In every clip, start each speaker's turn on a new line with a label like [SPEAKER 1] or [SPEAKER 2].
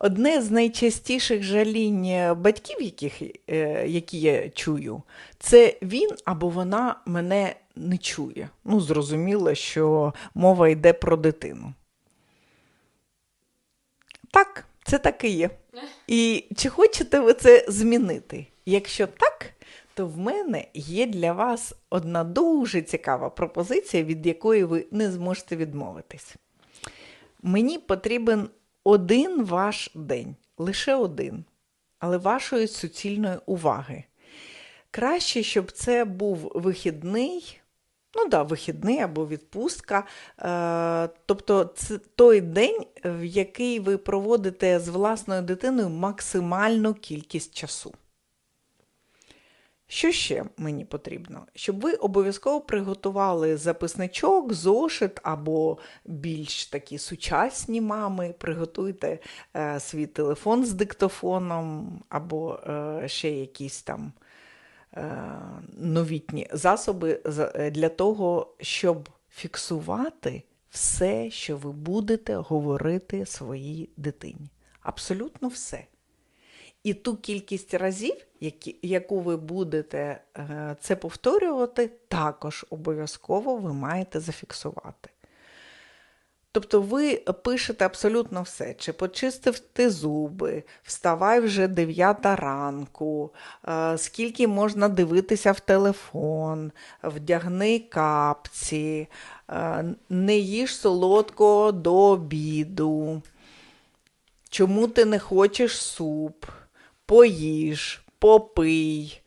[SPEAKER 1] Одне з найчастіших жалінь батьків, яких, е, які я чую, це він або вона мене не чує. Ну, зрозуміло, що мова йде про дитину. Так, це так і є. І чи хочете ви це змінити? Якщо так, то в мене є для вас одна дуже цікава пропозиція, від якої ви не зможете відмовитись. Мені потрібен один ваш день, лише один, але вашої суцільної уваги. Краще, щоб це був вихідний, ну да, вихідний або відпустка. Е, тобто це той день, в який ви проводите з власною дитиною максимальну кількість часу. Що ще мені потрібно? Щоб ви обов'язково приготували записничок, зошит або більш такі сучасні мами, приготуйте е, свій телефон з диктофоном, або е, ще якісь там е, новітні засоби для того, щоб фіксувати все, що ви будете говорити своїй дитині. Абсолютно все. І ту кількість разів, які, яку ви будете е, це повторювати, також обов'язково ви маєте зафіксувати. Тобто ви пишете абсолютно все, чи почистив ти зуби, вставай вже 9 ранку, е, скільки можна дивитися в телефон, вдягни капці, е, не їж солодкого до обіду. Чому ти не хочеш суп? Поїж, попий.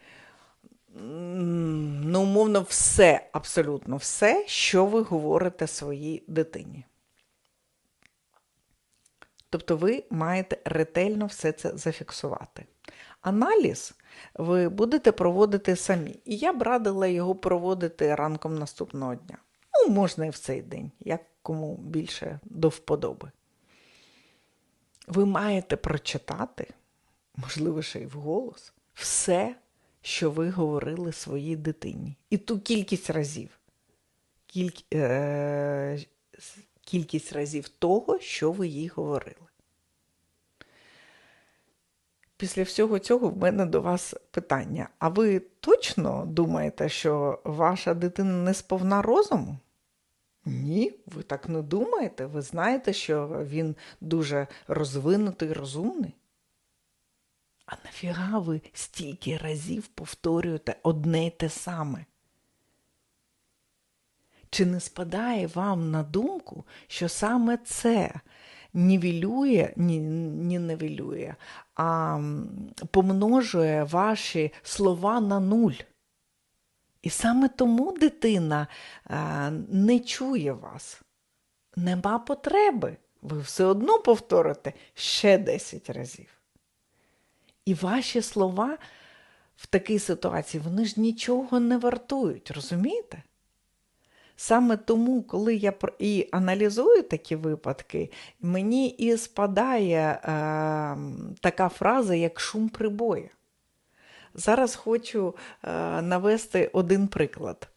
[SPEAKER 1] Ну, умовно, все, абсолютно все, що ви говорите своїй дитині. Тобто ви маєте ретельно все це зафіксувати. Аналіз ви будете проводити самі. І я б радила його проводити ранком наступного дня. Ну, можна і в цей день, як кому більше до вподоби. Ви маєте прочитати, можливо, ще й вголос, все, що ви говорили своїй дитині. І ту кількість разів. Кіль... Е... Кількість разів того, що ви їй говорили. Після всього цього в мене до вас питання. А ви точно думаєте, що ваша дитина не сповна розуму? Ні, ви так не думаєте. Ви знаєте, що він дуже розвинутий, розумний. А нафіга ви стільки разів повторюєте одне й те саме? Чи не спадає вам на думку, що саме це нівелює, ні, не нівелює, а помножує ваші слова на нуль? І саме тому дитина е, не чує вас. Нема потреби. Ви все одно повторите ще 10 разів. І ваші слова в такій ситуації, вони ж нічого не вартують, розумієте? Саме тому, коли я і аналізую такі випадки, мені і спадає е, така фраза, як шум прибою. Зараз хочу е, навести один приклад.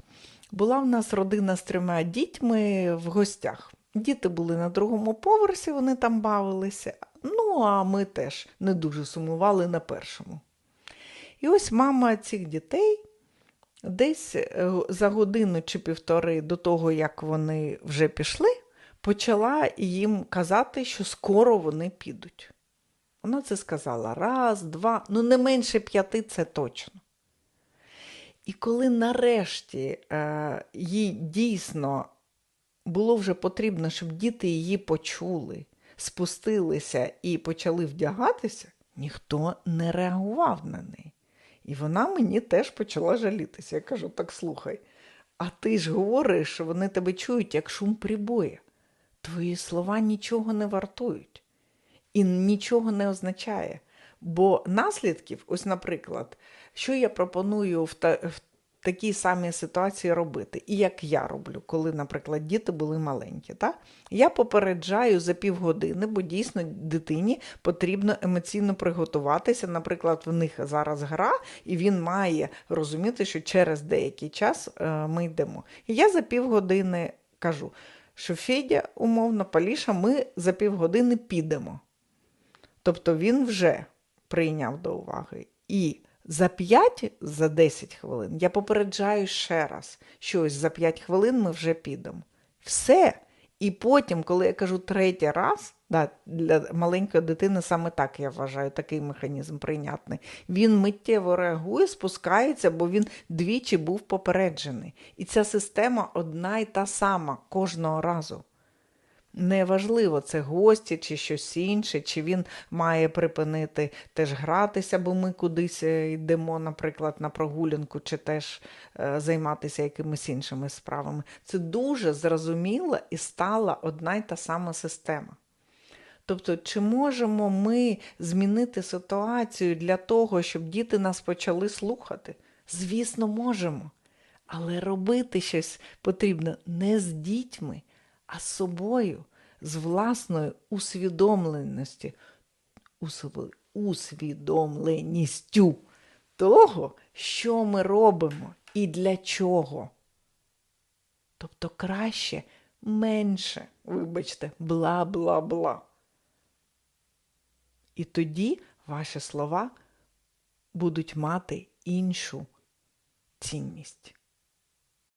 [SPEAKER 1] Була в нас родина з трьома дітьми в гостях. Діти були на другому поверсі, вони там бавилися. Ну, а ми теж не дуже сумували на першому. І ось мама цих дітей десь е, за годину чи півтори до того, як вони вже пішли, почала їм казати, що скоро вони підуть. Вона це сказала раз, два, ну не менше п'яти це точно. І коли нарешті е, їй дійсно було вже потрібно, щоб діти її почули, спустилися і почали вдягатися, ніхто не реагував на неї. І вона мені теж почала жалітися. Я кажу: так слухай, а ти ж говориш, що вони тебе чують як шум прибою. Твої слова нічого не вартують і нічого не означає. Бо наслідків, ось, наприклад, що я пропоную в, та, в такій самій ситуації робити, і як я роблю, коли, наприклад, діти були маленькі. Так? Я попереджаю за півгодини, бо дійсно дитині потрібно емоційно приготуватися. Наприклад, в них зараз гра, і він має розуміти, що через деякий час е, ми йдемо. І я за півгодини кажу, що Федя, умовно, Паліша, ми за півгодини підемо. Тобто він вже прийняв до уваги. І за 5, за 10 хвилин я попереджаю ще раз, що ось за 5 хвилин ми вже підемо. Все. І потім, коли я кажу третій раз, да, для маленької дитини саме так я вважаю, такий механізм прийнятний. Він миттєво реагує, спускається, бо він двічі був попереджений. І ця система одна й та сама кожного разу. Неважливо, це гості чи щось інше, чи він має припинити теж гратися, бо ми кудись е, йдемо, наприклад, на прогулянку, чи теж е, займатися якимись іншими справами. Це дуже зрозуміла і стала одна й та сама система. Тобто, чи можемо ми змінити ситуацію для того, щоб діти нас почали слухати? Звісно, можемо. Але робити щось потрібно не з дітьми, а з собою, з власною усвідомленості, усвідомленістю того, що ми робимо і для чого. Тобто краще, менше, вибачте, бла-бла-бла. І тоді ваші слова будуть мати іншу цінність.